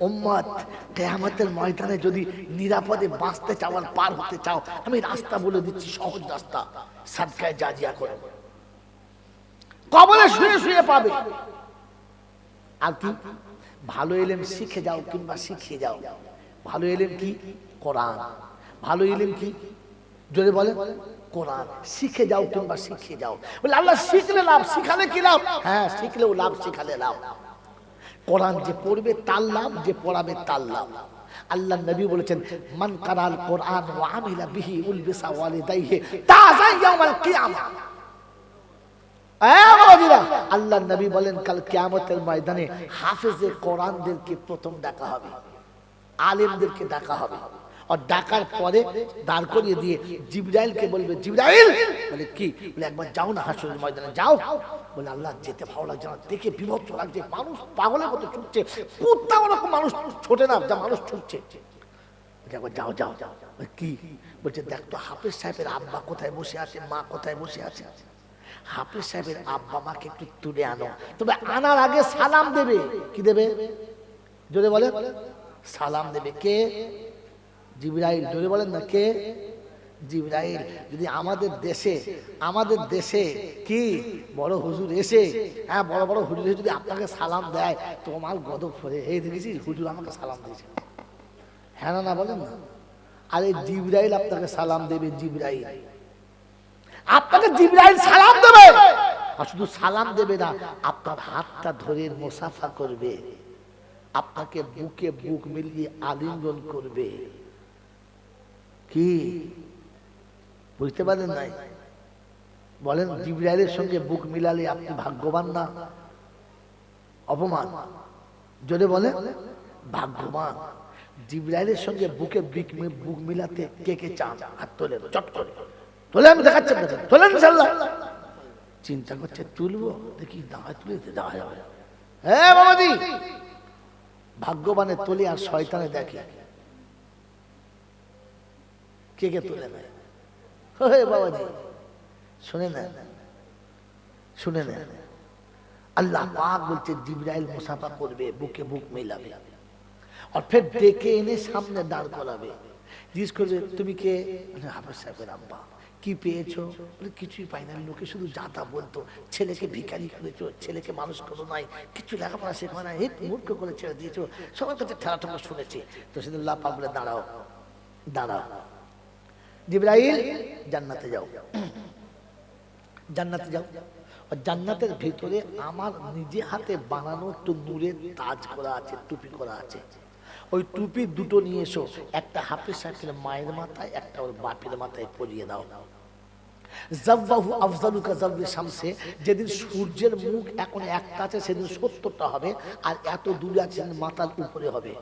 উম্মত, কেয়ামতের ময়দানে যদি নিরাপদে বাঁচতে চাও আর পার হতে চাও, আমি রাস্তা বলে দিচ্ছি, সহজ রাস্তা। সাদকায় জাজিয়া করে। কবলে শুয়ে শুয়ে পাবে। আর কি? ভালো এলেম শিখে যাও কিংবা শিখিয়ে যাও। ভালো এলেম কি? কোরআন। ভালো এলেম কি? যদি বলে কোরআন। শিখে যাও কিংবা শিখিয়ে যাও। বলে, আল্লাহ শিখলে লাভ, শিখালে কি লাভ? হ্যাঁ শিখলেও লাভ, শিখালে লাভ। কোরআন যে পড়বে তার লাভ, যে পড়াবে তার লাভ। আল্লাহ নবী বলেছেন, মান কারাল কোরআন ও আমিলা বিহি উলবিসা ওয়ালিদাইহি তাজা ইয়াউমাল কিয়ামা। আল্লাহ নবী বলেন, কাল কিয়ামতের ময়দানে হাফেজে কোরআনদেরকে প্রথম ডাকা হবে, আলেমদেরকে ডাকা হবে। আর ডাকার পরে দাঁড় করিয়ে দিয়ে জিব্রাইলকে বলবে, জিব্রাইল! বলে, কি? বলে, একবার যাও না হাসুরের ময়দানে, যাও। বলে, আল্লাহ যেতে ভালো লাগছে না, দেখে বিভক্ত লাগছে, মানুষ পাগলের মতো ছুটছে, কুত্তা ওরকম মানুষ ছোটে না, যা মানুষ ছুটছে। একবার যাও যাও। যাও কি? বলছে, দেখ তো, হাফেজ সাহেবের আব্বা কোথায় বসে আছে, মা কোথায় বসে আছে? হাফেজ সাহেবের আব্বা মাকে একটু তুলে আনো, তবে আনার আগে সালাম দেবে। কি দেবে? জোরে বলে, সালাম দেবে কে? জিব্রাইল, জোরে বলেন না, কে? জিব্রাইল, যদি আমাদের দেশে আমাদের দেশে কি বড় হুজুর এসে হ্যাঁ বড় বড় হুজুর এসে যদি আপনাকে সালাম দেয়, তোমার গদব ফরে এই দেখেছিস? হুজুর আমাকে সালাম দিয়েছে। হ্যাঁ না না, বলেন না। আরে জিব্রাইল আপনাকে সালাম দেবে, জিব্রাইল। আপনাকে জিব্রাইল সালাম দেবে। আর শুধু সালাম দেবে না, আপনার হাতটা ধরে মুসাফা করবে। আপনাকে বুকে বুক মিলিয়ে আলিঙ্গন করবে। কি? বুঝতে পারেন নাই? বলেন জিব্রাইলের সঙ্গে বুক মিলালে আপনি ভাগ্যবান না? অপমান। যদি বলে ভাগ্যবান। জিব্রাইলের সঙ্গে বুকে বিক- মিলাতে কে কে চান? হাত তোলে, চট করে। তোলে, আমি দেখাচ্ছি তোলে চিন্তা করছে, তুলবো? দেখি দাঁড়ায়, তুলে যাবে হ্যাঁ বাবাজি! ভাগ্যবানে তোলে আর শয়তানে দেখে। কে কে তুলে নেয়? হে বাবাজি। শুনে নেন শুনে নেন। আল্লাহ পাক বলছে, জিব্রাইল মুসাফা করবে, বুকে বুক মেলাবে। আর ফের ডেকে এনে সামনে দাঁড় করাবে। জিজ্ঞেস করবে, তুমি কে? হাফেজ সাহেবের আব্বা। কি পেয়েছ? বলে, কিছুই পাই না। লোকে শুধু যাতা বলতো। ছেলেকে ভিখারি করেছ, ছেলেকে মানুষ করো নাই। কিছু লেখাপড়া শেখো না হিট মূর্খ করে ছেড়ে দিয়েছ। সবার কাছে ঠেলা ঠেলা শুনেছি। তো সেদিন পাক বলে, দাঁড়াও দাঁড়াও। জিব্রাইল জান্নাতে যাও। জান্নাতে যাও। জান্নাতের ভিতরে আমার নিজে হাতে বানানো একটু নূরের তাজ করা আছে, টুপি করা আছে। ওই টুপি দুটো নিয়ে এসো, একটা হাফিজ সাহেবের মায়ের মাথায়, একটা ওর বাপের মাথায় পরিয়ে দাও। জাব্বাহু আফজালুকা জাব্বি শামসে, যেদিন সূর্যের মুখ এখন একটা আছে, সেদিন সত্তরটা হবে, আর এত দূরে আছে মাথার উপরে হবে।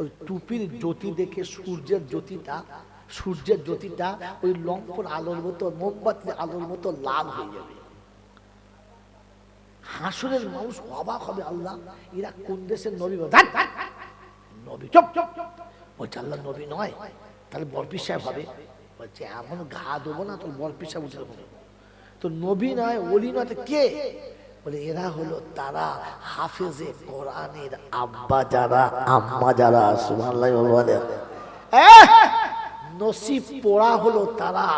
ওই টুপির জ্যোতি দেখে সূর্যের জ্যোতিটা সূর্যের জ্যোতিটা ওই লম্পর আলোর মতো মোমবাতির আলোর মতো লাল হয়ে যাবে। হাসুরের মানুষ অবাক হবে, আল্লাহ, এরা কোন দেশের নবী নবী বলছে, আল্লাহ, নবী নয়। তাহলে সাহেব হবে। বলছে, এমন ঘা দেবো না, তোর বরপি সাহেব উঠে দেবো তো নবী নয়, ওলি নয় কে? বলে, এরা হলো তারা হাফেজে কোরআনের আব্বা যারা, আম্মা যারা, সুবহানাল্লাহ! নসিব পোড়া হলো তারা,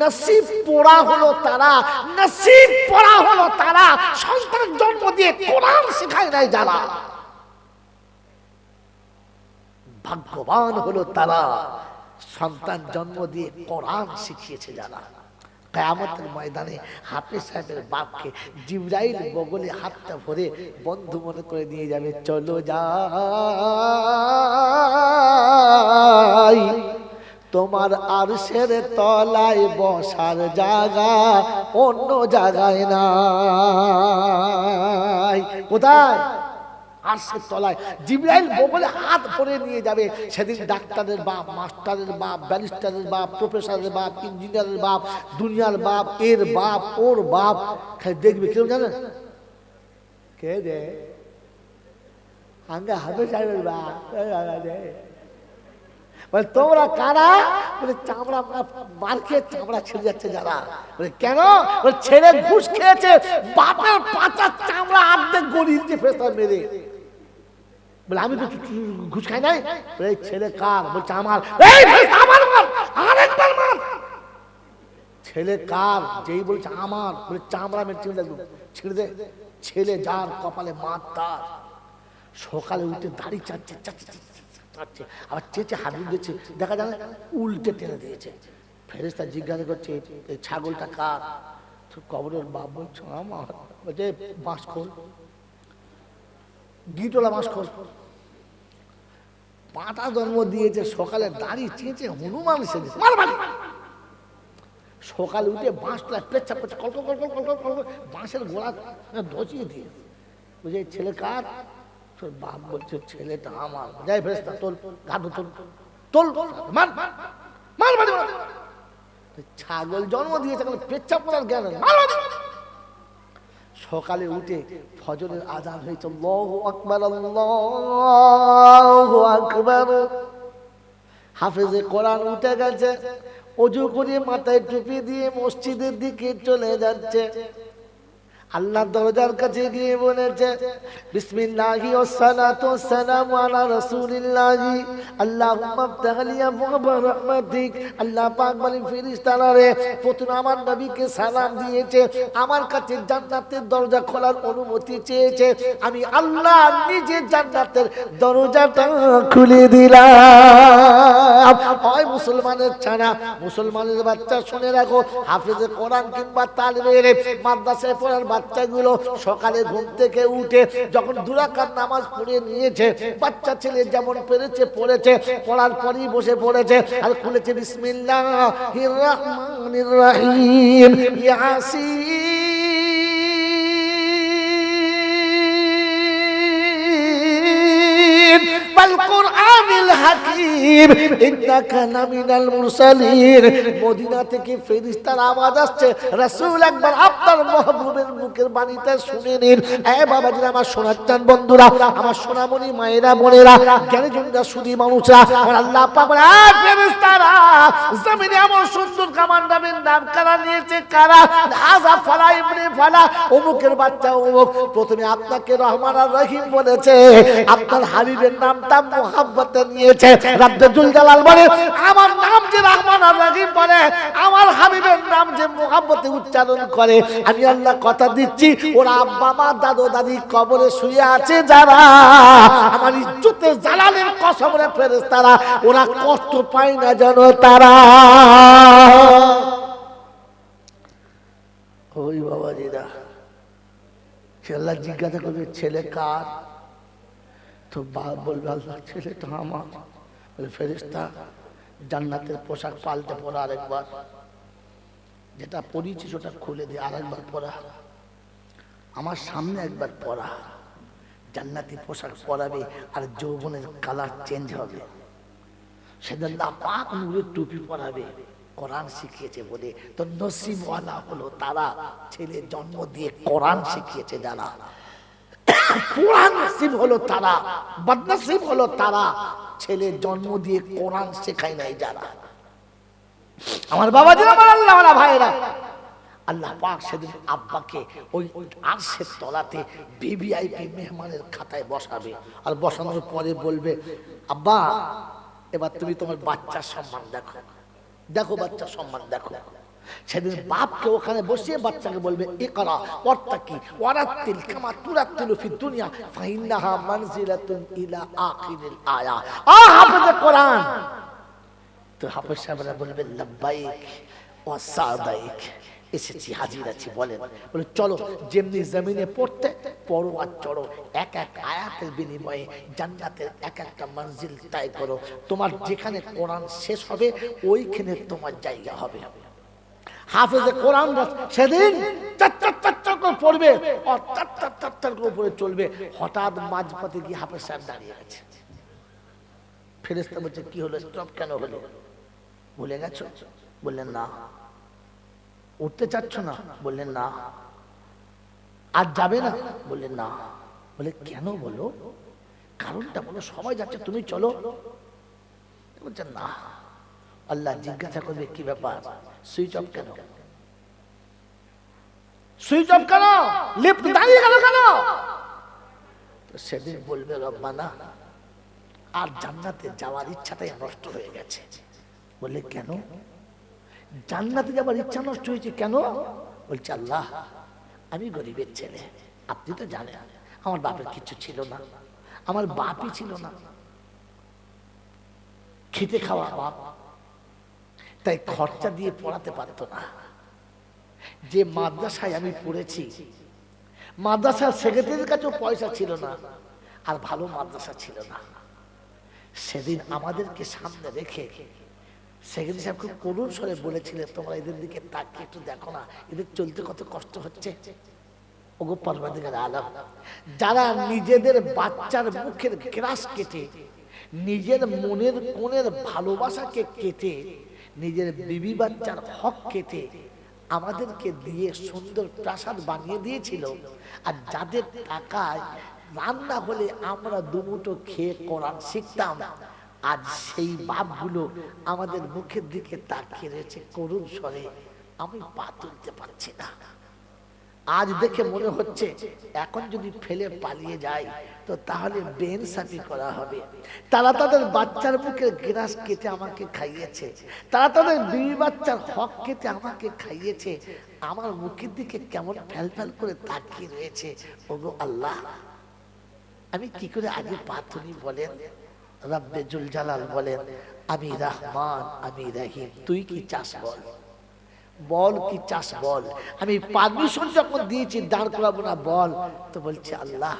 নসিব পোড়া হলো তারা, নসিব পোড়া হলো তারা। সন্তান জন্ম দিয়ে কোরআন শেখায় নাই যারা। ভাগ্যবান হলো তারা, সন্তান জন্ম দিয়ে কোরআন শিখিয়েছে যারা। কেয়ামতের ময়দানে হাফিজ সাহেবের বাপকে জিবরাইল বগলে হাতটা ভরে বন্ধু মনে করে নিয়ে যাবে, চলো যাই। তোমার আরশের তলায় বসার জায়গা অন্য জায়গায় নাই। কোথায়? আরশের তলায়। জিব্রাইল বগলে হাত ভরে নিয়ে যাবে। সেদিন ডাক্তারের বাপ, মাস্টারের বাপ, ব্যারিস্টারের বাপ, প্রফেসরের বাপ, ইঞ্জিনিয়ারের বাপ, দুনিয়ার বাপ, এর বাপ, ওর বাপ। দেখবে, কেউ জানেন কে রে? আঙ্গা হবে সাহেবের বাপ। বলে তোমরা কারা? বলে চামড়া মার খেয়ে চামড়া ছেড়ে যাচ্ছে যারা। বলে কেন? বলে ছেড়ে ঘুষ খেয়েছে বাপের পাচার চামড়া আর্ধেক গড়িয়ে দিচ্ছে ফেসার মেরে। বলে আমি তো ঘুষ খাই নাই? বলে, ছেলে কার? বলছে আমার এই আমার মার আরেকবার মার। ছেলে কার? যেই বলছে আমার। বলে চামড়া মেরে চিমড়ে ছেড়ে দে। ছেলে যার কপালে মার তার। সকালে উঠে দাড়ি চাচ্ছে চাচ্ছে পাটা আবার চেঁচে দিচ্ছে দেখা যায় উল্টে টেনে দিয়েছে। ফেরেস্তা জিজ্ঞাসা করছে এই ছাগলটা কার? কবরের বাপ বলছো আমার বলছে বাঁশ খোল গিটোলা বাঁশ খোল পাঁটা জন্ম দিয়েছে সকালে দাঁড়িয়ে চেঁচে হনুমান সেজে সকালে উঠে বাঁশটা পেচ্ছা পেচ্ছা কল কল কল কল কল কল বাঁশের গোড়া ধসিয়ে দিয়ে বুঝে ছেলে কার? তোর বাপ বলছে, ছেলেটা আমার যাই ফেরেস্তা তোল গাধু তোল তোল, মার। ছাগল জন্ম দিয়েছে, এখন পেচ্ছা পড়ার জ্ঞান। সকালে উঠে ফজরের আজান হয়েছে, আল্লাহু আকবার আল্লাহু আকবার হাফেজে কোরআন উঠে গেছে, অজু করে মাথায় টুপি দিয়ে মসজিদের দিকে চলে যাচ্ছে আল্লাহ দরজার কাছে গিয়ে বলেছে, বিসমিল্লাহি ওয়াসসালাতু ওয়াসসালামু আলা রাসূলিল্লাহি। আল্লাহুম্মা আফতাহলি আবওয়াবা রাহমাতিক। আল্লাহ পাক বলেন, ফেরেশতারা রে, প্রথমে আমার নবীকে সালাম দিয়েছে, আমার কাছে জান্নাতের দরজা খোলার অনুমতি চেয়েছে। আমি আল্লাহ নিজে জান্নাতের দরজাটা খুলে দিলাম। হয় মুসলমানের ছানা, মুসলমানের বাচ্চা শুনে রাখো, হাফিজে কোরআন কিংবা তালবের মাদ্রাসায় পড়ার বাচ্চাগুলো সকালে ঘুম থেকে উঠে যখন দুরাকার নামাজ পড়ে নিয়েছে, বাচ্চা ছেলে যেমন পেরেছে, পড়েছে, পড়ার পরই বসে পড়েছে আর খুলেছে বিসমিল্লাহ রহমানির রহিম হাকিম, ইন্নাকা নামিনাল মুরসালিন। মদিনা থেকে ফেরেশতার আওয়াজ আসছে। রাসূল একবার আপনার মাহবুবের মুখের বাণীটা শুনে নিন। এ বাবাজি আমার সোনার চান বন্ধুরা, আমার সোনামণি মায়েরা, বোনেরা, জ্ঞানীজনরা, সুদী মানুষরা আমার আল্লাহ পাক বলে আ ফেরেশতারা, জমিনে আমার সুন্দর কামান্ডামের নাম কারা নিয়েছে? কারা? হাজা ফালা, ইবনে ফালা, অমুকের বাচ্চা অমুক। প্রথমে আপনাকে রহমান আর রহিম বলেছে। আপনার হাবিবের নামটা মোহাব্বতে নিয়ে নিয়েছে রাব্দুল জালাল বলে, আমার নাম যে রহমান আর রহিম বলে, আমার হাবিবের নাম যে মোহাব্বতে উচ্চারণ করে। আমি আল্লাহ কথা দিচ্ছি, ওরা আব্বা, মা, দাদু, দাদি কবরে শুয়ে আছে যারা, আমার ইজ্জতের জালালের কসম রে ফেরেশতারা, ওরা কষ্ট পায় না যেন তারা। ওই বাবাজিরা সে আল্লাহ জিজ্ঞাসা করবে, ছেলে কার? তো বলবে আল্লাহ ছেলেটা আমার। বলে ফেরিস্তা জান্নাতের পোশাক পাল্টে পরা আরেকবার। যেটা পরিচিস ওটা খুলে দিয়ে আরেকবার পরা। আমার সামনে একবার পরা। জান্নাতি পোশাক পরাবে আর যৌবনের কালার চেঞ্জ হবে। সেদিন না পাক নূরের টুপি পরাবে। কোরআন শিখিয়েছে বলে তো নসিবওয়ালা হলো তারা। ছেলে জন্ম দিয়ে কোরআন শিখিয়েছে যারা। কোরআন নসিব হলো তারা, বদনসিব হলো তারা। ছেলে জন্ম দিয়ে কোরআন শেখায় নাই যারা। আমার বাবা যে আমার আল্লাহ ভাইরা আল্লাহ পাক সেদিন আব্বাকে ওই আরশের তলাতে ভিভিআইপি মেহমানের খাতায় বসাবে। আর বসানোর পরে বলবে, আব্বা, এবার তুমি তোমার বাচ্চার সম্মান দেখো। দেখো বাচ্চার সম্মান দেখো। সেদিন বাপকে ওখানে বসিয়ে বাচ্চাকে বলবে এ করা অর্থা কি? ওয়ারাত্তিল কামা তুরাত্তিলু ফি দুনিয়া, ফাইন্নাহা মানজিলাতুন ইলা আখিরিল আয়া। আ হাফেজে কোরআন। তো হাফেজ সাহেবরা বলবে, লাব্বাইক ও সাদাইক। এসেছি, হাজির আছি, বলেন। বলে, চলো, যেমনি জমিনে পড়তে, পড়ো আর চড়ো। এক এক আয়াতের বিনিময়ে জান্নাতের এক একটা মঞ্জিল তাই করো। তোমার যেখানে কোরআন শেষ হবে, ওইখানে তোমার জায়গা হবে। হাফেজে কোরআন সেদিন পড়বে করে চলবে। হঠাৎ মাঝপথে গিয়ে হাফেজ সাহেব দাঁড়িয়ে গেছে। ফেরেস্তা বলছে, কি হলো? স্টপ কেন হলো? ভুলে বললেন, না। উঠতে চাচ্ছ না? বললেন, না। আর যাবে না? বললেন, না। বলে, কেন বলো? কারণটা বলো, সবাই যাচ্ছে, তুমি চলো। বলছেন না। আল্লাহ জিজ্ঞাসা করবে কি ব্যাপার? সুইচ অফ কেন? সুইচ অফ কেন? লিফট দাঁড়িয়ে গেল কেন? সেদিন বলবে রব্বানা আর জান্নাতে যাওয়ার ইচ্ছাটাই নষ্ট হয়ে গেছে। বলে কেন? জান্নাতে যাওয়ার ইচ্ছা নষ্ট হয়েছে কেন? বলছে আল্লাহ আমি গরিবের ছেলে। আপনি তো জানেন আমার বাপের কিছু ছিল না আমার বাপই ছিল না। খেতে খাওয়া বাপ তাই খরচা দিয়ে পড়াতে পারতো না। যে মাদ্রাসায় আমি পড়েছি, মাদ্রাসার সেক্রেটারির কাছেও পয়সা ছিল না, আর ভালো মাদ্রাসা ছিল না। সেদিন আমাদেরকে সামনে রেখে সেক্রেটারি সাহেব খুব করুণ স্বরে বলেছিলেন তোমরা এদের দিকে তাকিয়ে একটু দেখো না, এদের চলতে কত কষ্ট হচ্ছে। ওগো পরবাদিকার আলম, যারা নিজেদের বাচ্চার মুখের গ্রাস কেটে, নিজের মনের কোণের ভালোবাসাকে কেটে নিজের বিবি বাচ্চার হক কেটে আমাদেরকে দিয়ে সুন্দর প্রাসাদ বানিয়ে দিয়েছিল। আর যাদের টাকায় রান্না হলে আমরা দুমুটো খেয়ে কোরআন শিখতাম, আজ সেই বাপগুলো আমাদের মুখের দিকে তাকিয়ে রয়েছে করুণ স্বরে, আমি পা তুলতে পারছি না। আজ দেখে মনে হচ্ছে এখন যদি ফেলে পালিয়ে যায়, তো তাহলে বেনসাফি করা হবে। তারা তাদের বাচ্চার মুখের গ্রাস কেটে আমাকে খাইয়েছে। তারা তাদের বিবি বাচ্চার হক কেটে আমাকে খাইয়েছে। আমার মুখের দিকে কেমন ফ্যাল ফ্যাল করে তাকিয়ে রয়েছে। ওগো আল্লাহ, আমি কি করে আগে পাথুনি বলেন, রব্বে জুল জালাল বলেন, আমি রহমান, আমি রহিম, তুই কি চাস বল? বল কি চাষ বল? আমি পারমিশন যখন দিয়েছি, দাঁড় করাবো না, বল। তো বলছে, আল্লাহ